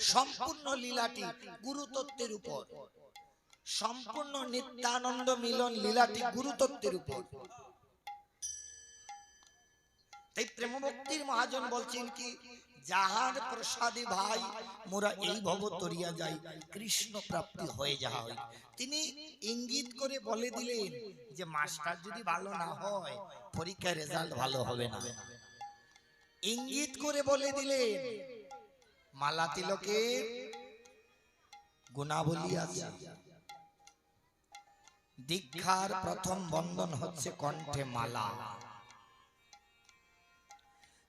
সম্পূর্ণ লীলাটি গুরুতত্ত্বের উপর। সম্পূর্ণ নিত্যানন্দ মিলন লীলাটি গুরুতত্ত্বের উপর। তাই প্রেমভক্তির মহাজন বলছেন কি, যাহার প্রসাদে ভাই, মোরা এই ভব তরিয়া যাই, কৃষ্ণ প্রাপ্তি হয়ে যাহা হয় তিনি ইঙ্গিত করে বলে দিলেন যে, মাস্টার যদি ভালো না হয়, পরীক্ষার রেজাল্ট ভালো হবে না। ইঙ্গিত করে বলে দিলেন মালা তিলকের গুণাবলী আছে। দীক্ষার প্রথম বন্ধন হচ্ছে কণ্ঠে মালা।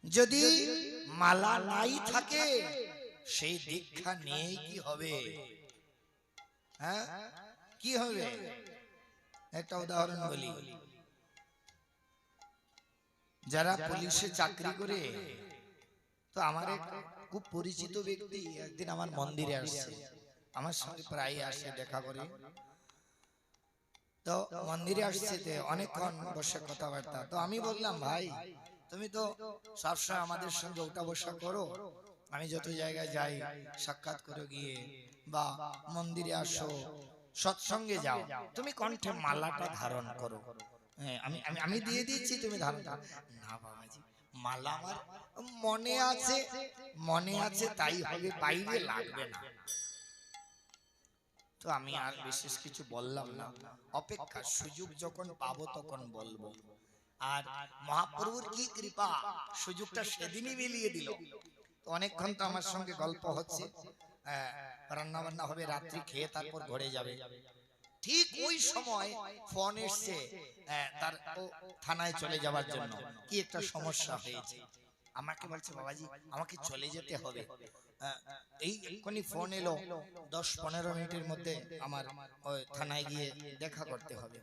যদি মালা নাই থাকে, সেই দীক্ষা নিয়ে কি হবে? হ্যাঁ? কি হবে? একটা উদাহরণ বলি। যারা পুলিশে চাকরি করে, তো আমার এক খুব পরিচিত ব্যক্তি একদিন আমার মন্দিরে আসছে। আমার সঙ্গে প্রায় আসে দেখা করে। তো মন্দিরে আসছে অনেকক্ষণ বসে কথাবার্তা। তো আমি বললাম ভাই তুমি তো সবসময় আমাদের সঙ্গে ওটা বসা করো। আমি যত জায়গায় যাই সাক্ষাৎ করে গিয়ে বা মন্দিরে আসো সৎসঙ্গে যাও। তুমি কণ্ঠে মালাটা ধারণ করো। হ্যাঁ, আমি আমি দিয়ে দিচ্ছি তুমি ধারণ না মালা আমার মনে আছে মনে আছে তাই হবে বাইরে লাগবে না। তো আমি আর বিশেষ কিছু বললাম না। অপেক্ষা সুযোগ যখন পাবো তখন বলব। আর মহাপ্রভুর কি কৃপা? সুযোগটা সেদিনই মিলিয়ে দিল। তো অনেকক্ষণ তো আমার সঙ্গে গল্প হচ্ছে। রান্না বান্না হবে রাত্রি খেয়ে তারপর ঘরে যাবে। ঠিক ওই সময় ফোন এসছে। আহ, তার থানায় চলে যাওয়ার জন্য। কি একটা সমস্যা হয়েছে? আমাকে বলছে বাবাজি আমাকে চলে যেতে হবে। এই এক্ষুনি ফোন এলো। দশ পনেরো মিনিটের মধ্যে আমার ওই থানায় গিয়ে দেখা করতে হবে।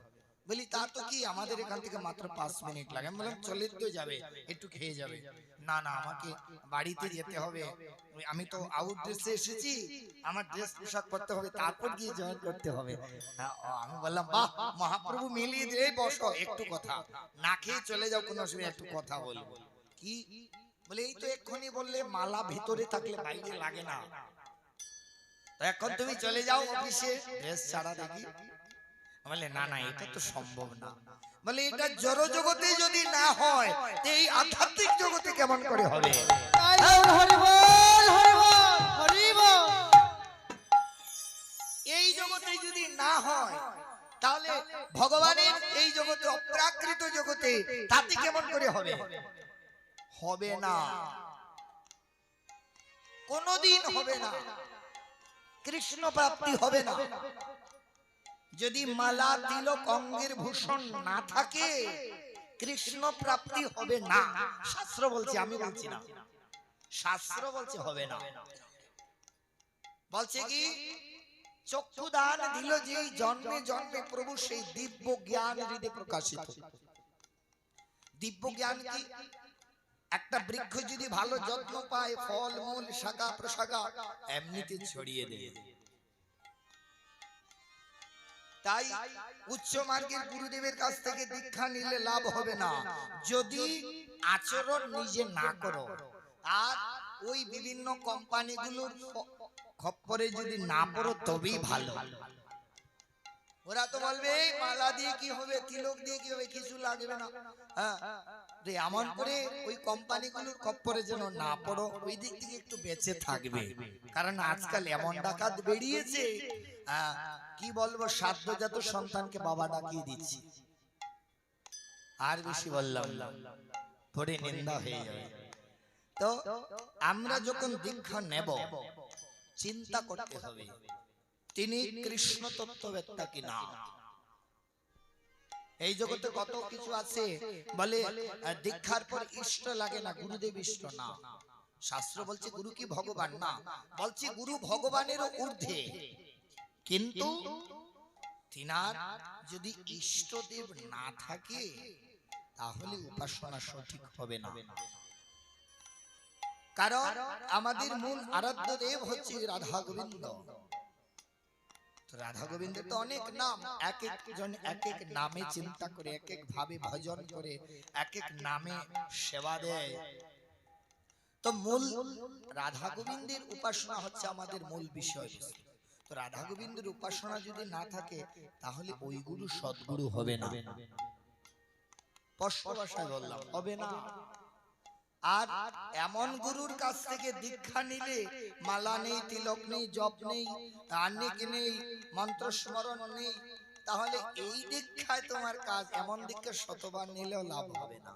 বলি তা তো কি আমাদের এখান থেকে মাত্র পাঁচ মিনিট লাগে। আমি বললাম চলে তো যাবে একটু খেয়ে যাবে। না না আমাকে বাড়িতে যেতে হবে। আমি তো আউট ড্রেসে এসেছি। আমার ড্রেস পোশাক করতে হবে তারপর গিয়ে জয়েন করতে হবে। হ্যাঁ, আমি বললাম বাহ মহাপ্রভু মিলিয়ে দিয়ে বসো একটু কথা। না খেয়ে চলে যাও কোনো অসুবিধা একটু কথা বলব কি? বলে এই তো এক্ষুনি বললে মালা ভিতরে থাকলে বাইরে লাগে না। এখন তুমি চলে যাও অফিসে। ড্রেস ছাড়া দেখি। বলে না না এটা তো সম্ভব না। বলে এটা জড় জগতে যদি না হয় এই আধ্যাত্মিক জগতে কেমন করে হবে? তাই বল, হরি বল হরি বল হরি বল এই জগতে যদি না হয় তাহলে ভগবানের এই জগতে অপ্রাকৃত জগতে তাতে কেমন করে হবে? হবে না। কোনদিন হবে না। কৃষ্ণ প্রাপ্তি হবে না। যদি মালা তিলক অঙ্গের ভূষণ না থাকে, কৃষ্ণ প্রাপ্তি হবে না। শাস্ত্র বলছে, আমি বলছি না। শাস্ত্র বলছে, হবে না। বলছে কি? চক্ষু দান দিল যেই জন্মে জন্মে প্রভু, সেই দিব্য জ্ঞান হৃদে প্রকাশিত। দিব্য জ্ঞান কি? একটা বৃক্ষ যদি ভালো যত্ন পায়, ফল, মূল, শাখা প্রশাখা এমনিতে ছড়িয়ে দেয়। তাই উচ্চ মার্গের গুরুদেবের কাছ থেকে দীক্ষা নিলে লাভ হবে না। যদি আচরণ নিজে না করো আর ওই বিভিন্ন কোম্পানিগুলোর খপ্পরে যদি না পড়ো তবেই ভালো। ওরা তো বলবে মালা দিয়ে কি হবে তিলক দিয়ে কি হবে কিছু লাগবে না। হ্যাঁ এমন করে ওই কোম্পানিগুলোর খপ্পরে যেন না পড়ো ওই দিক থেকে একটু বেঁচে থাকবে। কারণ আজকাল এমন ডাকাত বেরিয়েছে আহ, কি বলব সাধ্যজাত সন্তানকে বাবা ডাকিয়ে দিচ্ছি। আর বেশি বললাম না। পরে নিন্দা হয়ে যাবে। তো আমরা যখন দীক্ষা নেব চিন্তা করতে হবে তিনি কৃষ্ণ তত্ত্ববেত্তা কিনা? এই জগতে কত কিছু আছে বলে দীক্ষার পর ইষ্ট লাগে না গুরুদেব ইষ্ট না। শাস্ত্র বলছে গুরু কি ভগবান না? বলছে গুরু ভগবানেরও ঊর্ধ্বে। কিন্তু তিনার যদি ইষ্টদেব না থাকে তাহলে উপাসনা সঠিক হবে না কারণ আমাদের মূল আরাধ্য দেব হচ্ছে রাধা গোবিন্দ রাধা গোবিন্দের তো অনেক নাম এক একজন এক এক নামে চিন্তা করে এক এক ভাবে ভজন করে এক এক নামে সেবা দেয় তো মূল রাধা গোবিন্দের উপাসনা হচ্ছে আমাদের মূল বিষয় রাধা গোবিন্দের উপাসনা যদি না থাকে, তাহলে ওই গুরু সদ্গুরু হবে না। স্পষ্ট ভাষায় বললাম, হবে না। আর এমন গুরুর কাছ থেকে দীক্ষা নিলে মালা নেই, তিলক নেই, জপ নেই আর্নিক নেই মন্ত্র স্মরণ নেই, তাহলে এই দীক্ষায় তোমার কাজ এমন দীক্ষা শতবার নিলেও লাভ হবে না।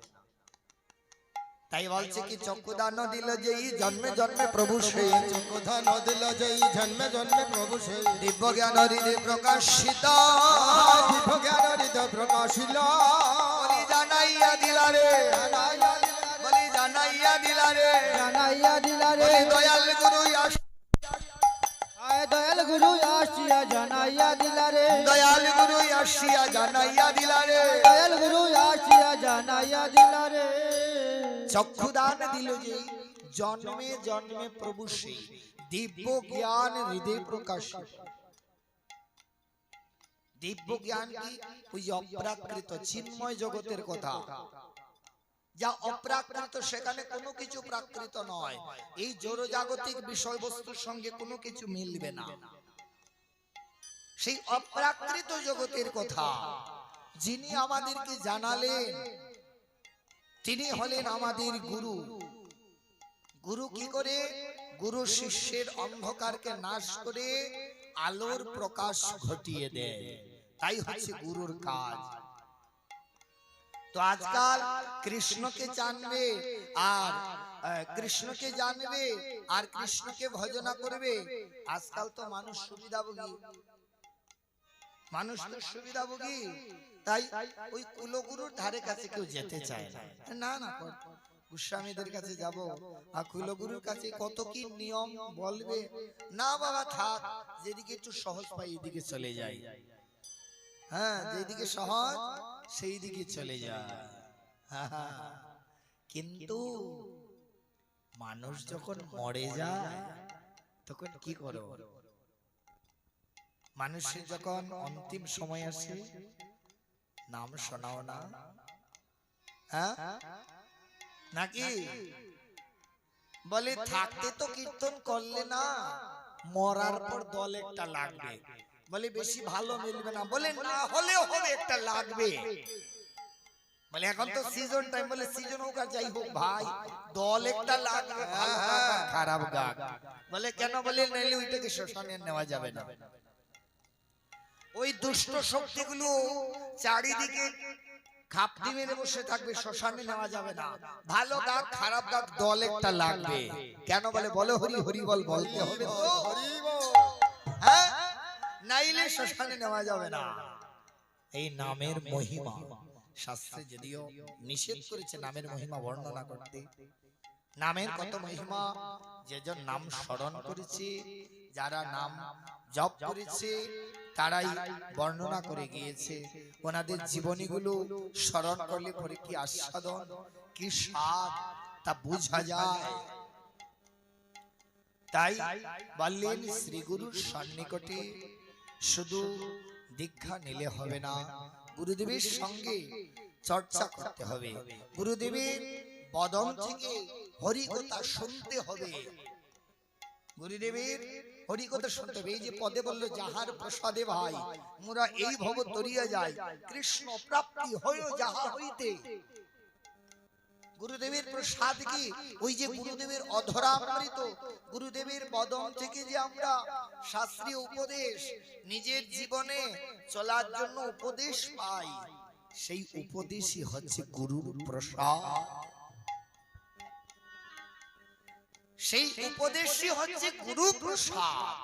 তাই বলছে কি চক্ষুদান দিল যে জন্মে জন্মে প্রভু সেই। চক্ষুধা নদিল যেই জন্মে জন্মে প্রভু সেই। দিব্য জ্ঞান হৃদে প্রকাশিত। দিব্য জ্ঞান হৃদয় প্রকাশিল বলি জানাইয়া দিলারে বলি জানাইয়া দিলারে জানাইয়া দিলারে বলি দয়াল গুরু দয়াল গুরু আসিয়া জানাইয়া দিলারে দয়াল গুরু আসিয়া জানাইয়া দিলারে দয়াল গুরু আসিয়া জানাইয়া দিলারে চক্ষুদান দিল যে, জন্মে জন্মে প্রভু সেই, দিব্য জ্ঞান হৃদয় প্রকাশ। দিব্য জ্ঞান কি? ওই অপ্রাকৃত চিন্ময় জগতের কথা। যা অপ্রাকৃত, সেখানে কোনো কিছু প্রাকৃত নয়। এই জড়জাগতিক বিষয়বস্তুর সঙ্গে কোনো কিছু মিলবে না। সেই অপ্রাকৃত জগতের কথা। যিনি আমাদেরকে জানালেন তিনি হলেন আমাদের গুরু। গুরু কি করে? গুরু শিষ্যের অন্ধকারকে নাশ করে আলোর প্রকাশ ঘটিয়ে দেয়। তাই হচ্ছে গুরুর কাজ। তো আজকাল কৃষ্ণকে জানবে, আর কৃষ্ণকে জানবে, আর কৃষ্ণকে ভজনা করবে। আজকাল তো মানুষ সুবিধাভোগী। মানুষ তো সুবিধাভোগী। তাই ওই কুলগুরুর ধারে কাছে কেউ যেতে চায় না। না না গোস্বামীদের কাছে যাব। আর কুলগুরুর কাছে কত কি নিয়ম বলবে? না, বাবা, থাক, যেদিকে একটু সহজ পাই এদিকে চলে যাই। হ্যাঁ যেদিকে সহজ সেই দিকে চলে যায়। কিন্তু মানুষ যখন মরে যায়, তখন কি করো? মানুষের যখন অন্তিম সময় আসে নাম শোনাও না। হ্যাঁ? নাকি? বলে থাকতে তো কীর্তন করলে না মরার পর দল একটা লাগবে। বলে বেশি ভালো মিলবে না। বলে না হলেও হবে একটা লাগবে। বলে এখন তো সিজন টাইম বলে সিজন হোক আর যাই হোক ভাই দল একটা লাগবে। খারাপ গাক বলে কেন বলে নাইলে ওইটাকে শ্মশানে নেওয়া যাবে না। ওই দুষ্ট শক্তিগুলো চারিদিকে খাপটি মেরে বসে থাকবে, শ্মশানে নেওয়া যাবে না। ভালো গাক খারাপ গাক দল একটা লাগবে। কেন বলে? বলে হরি হরি বল, বলতে হবে হ্যাঁ? নাইলে শ্মশানে নেওয়া যাবে না। এই নামের মহিমা। শাস্ত্রে যদিও নিষেধ করেছে নামের মহিমা বর্ণনা করতে। নামের কত মহিমা? যেজন নাম স্মরণ করেছে, যারা নাম জপ করেছে তারাই বর্ণনা করে গিয়েছে ওনাদের জীবনীগুলো স্মরণ করলে পরে কি আস্বাদন কি স্বাদ তা বোঝা যায়। তাই বললেন শ্রী গুরুর সন্নিকটে শুধু দীক্ষা নিলে হবে না। গুরুদেবের সঙ্গে চর্চা করতে হবে। গুরুদেবের বদন থেকে হরিকথা শুনতে হবে। গুরুদেবের হরিকথা শুনতে হবে। এই যে পদে বলল যাহার প্রসাদে ভাই মোরা এই ভব তরিয়া যায়। কৃষ্ণ প্রাপ্তি হইও যাহা হইতে। গুরুদেবের প্রসাদ কি? ওই যে গুরুদেবের অধরামৃত। গুরুদেবের বদন থেকে যে আমরা শাস্ত্রীয় উপদেশ নিজের জীবনে চলার জন্য উপদেশ পাই। সেই উপদেশই হচ্ছে গুরুর প্রসাদ। সেই উপদেশই হচ্ছে গুরু প্রসাদ